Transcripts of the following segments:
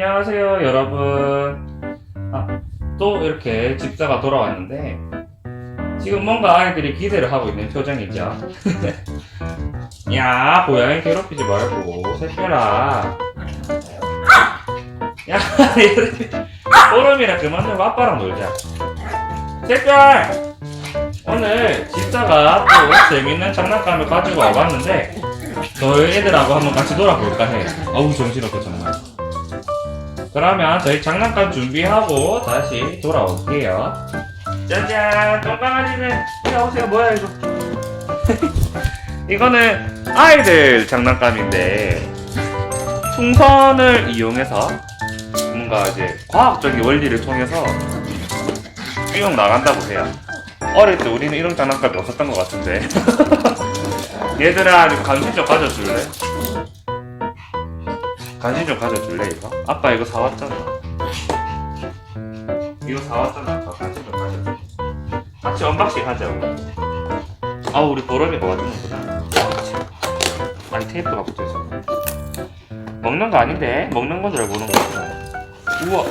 안녕하세요 여러분. 아, 또 이렇게 집사가 돌아왔는데 지금 뭔가 아이들이 기대를 하고 있는 표정이죠. 야 고양이 괴롭히지 말고 새별아 야 꼬름이랑 그만 좀 아빠랑 놀자. 새별! 오늘 집사가 또 재밌는 장난감을 가지고 와봤는데 너희 애들하고 한번 같이 놀아볼까 해. 어우 정신없게 정말 그러면 저희 장난감 준비하고 다시 돌아올게요. 짜잔! 똥강아지는 이리 오세요. 뭐야 이거? 이거는 아이들 장난감인데 풍선을 이용해서 뭔가 이제 과학적인 원리를 통해서 뿅 나간다고 해요. 어릴 때 우리는 이런 장난감이 없었던 것 같은데. 얘들아, 좀 관심 좀 가져줄래? 관심 좀 가져줄래 이거? 아빠 이거 사왔잖아. 이거 사왔잖아. 아빠 관심 좀 가져줘 같이 언박싱 하자 우리 아 우리 보람이가 와주는구나. 아니 테이프가 붙어있어 먹는 거 아닌데? 먹는 건줄 알고 오는 거구나. 우와.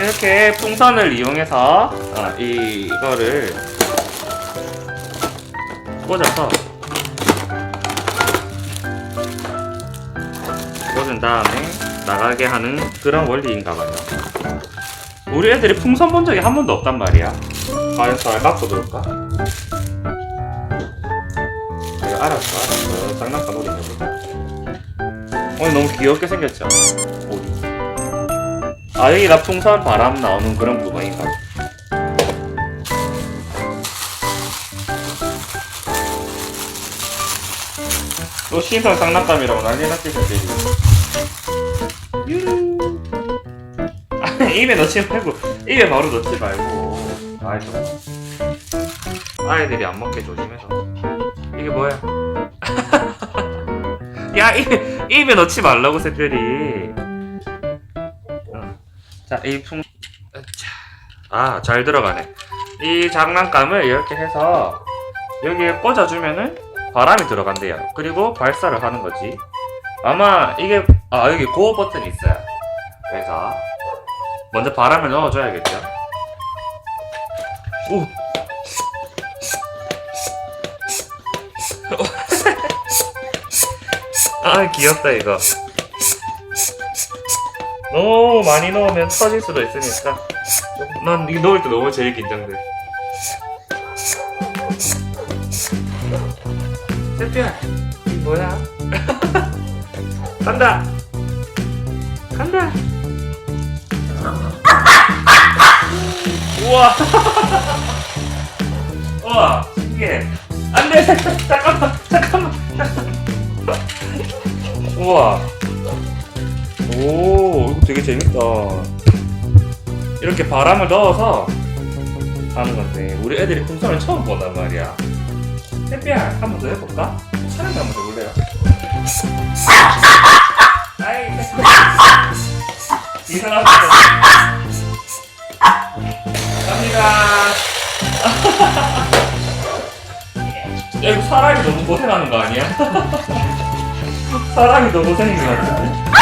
이렇게 풍선을 이용해서 어, 이, 이거를 꽂아서 다음에 나가게 하는 그런 원리인가 봐요. 우리 애들이 풍선 본 적이 한 번도 없단 말이야. 과연 잘 갖고 놀까? 그래, 알았어, 알았어. 장난감 놀이 해보자. 오늘 너무 귀엽게 생겼죠? 우리. 아, 여기가 풍선 바람 나오는 그런 부분인가? 또 신선 장난감이라고 난리 났겠는데 유루. 아, 입에 넣지 말고 입에 바로 넣지 말고. 아이 좀. 아이들이 안 먹게 조심해서. 이게 뭐야? 야 입에 입에 넣지 말라고 새별이. 자이 풍. 아 잘 들어가네. 이 장난감을 이렇게 해서 여기에 꽂아주면은 바람이 들어간대요. 그리고 발사를 하는 거지. 아마 이게 아 여기 고어 버튼이 있어요. 그래서 먼저 바람을 넣어줘야겠죠. 오. 아 귀엽다 이거. 너무 많이 넣으면 터질 수도 있으니까 난 이거 넣을 때 너무 제일 긴장돼. 이 뭐야? 간다. 간다. 우와. 우와 신기해. 안돼. 잠깐만 잠깐만 우와. 오 이거 되게 재밌다. 이렇게 바람을 넣어서 하는 건데 우리 애들이 풍선을 처음 본단 말이야 햇비야 한번 더 해볼까? 촬영 한번 해볼래요? 아이 이상합니다 갑니다 야 이거 사람이 너무 고생하는 거 아니야? 사람이 더 고생인 것 같은데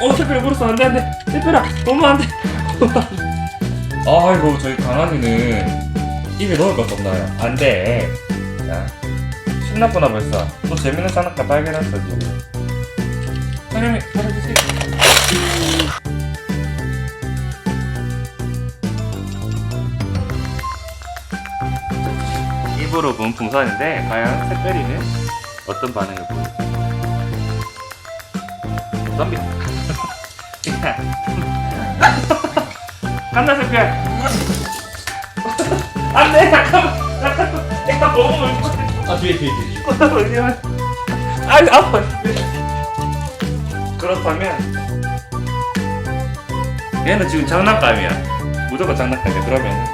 어, 새별이 물었어. 안 돼, 안 돼. 새별아, 너무 안 돼. 아이고, 저희 강아지는 입에 넣을 것 없나요? 안 돼. 자, 신났구나, 벌써. 또 재밌는 장난감 발견했어, 지금. 사장님, 받아주세요. 입으로 본 풍선인데, 과연 새별이는 어떤 반응을 보일까? 덤비. 간다 새끼야. 안돼 잠깐만 잠깐만 내가 너무 울고 아 뒤에 뒤에 뒤에 있어. 아이 아파. 그렇다면 얘는 지금 장난감이야. 무조건 장난감이야. 그러면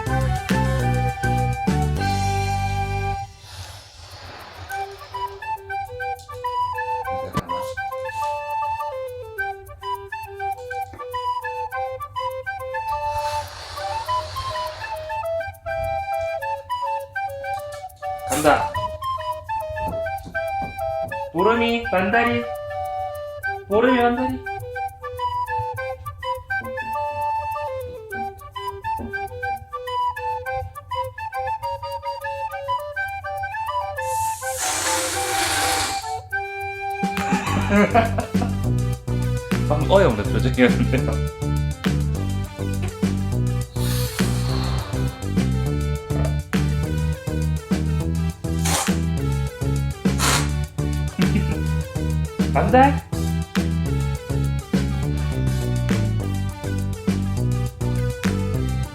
간다. 보름이 반다리. 보름이 반다리. 방금 어이없는 표정이었는데요.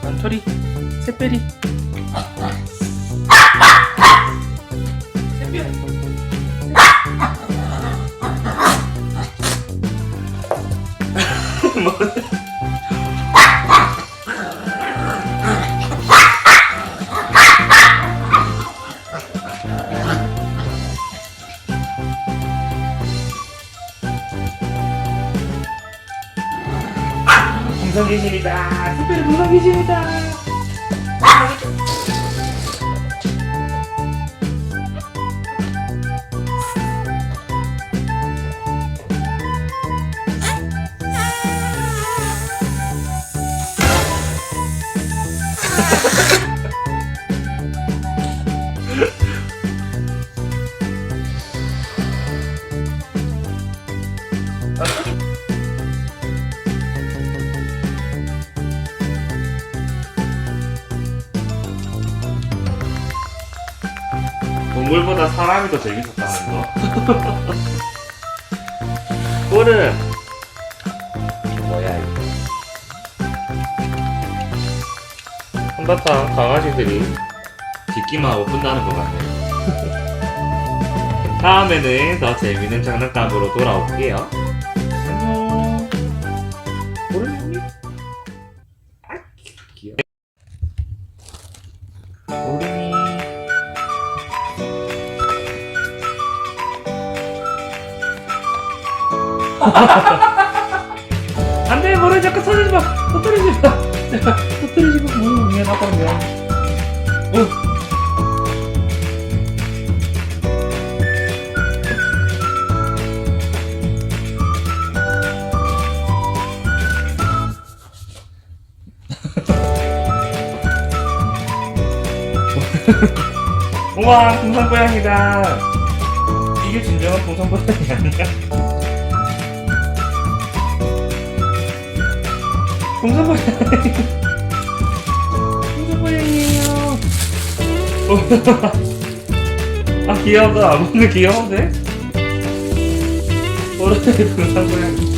안토리? 새별이? 새별. 뭐? 귀신이다. 특별히 귀신이다. 동물보다 사람이 더 재밌었다는 거. 꼴은 뭐야 이거? 한바탕 강아지들이 짖기만 하고 끝나는 것 같네요. 다음에는 더 재밌는 장난감으로 돌아올게요. 안돼 머리 자꾸 터지지 마. 터뜨리지 마. 터뜨리지 마. 어, 미안하다 미안 어. 우와 동상 고양이다. 이게 진정한 동상 고양이 아니야? 고양이 동상 고양이에요. 아 귀여워. 아무튼 귀여운데? 동상 고양이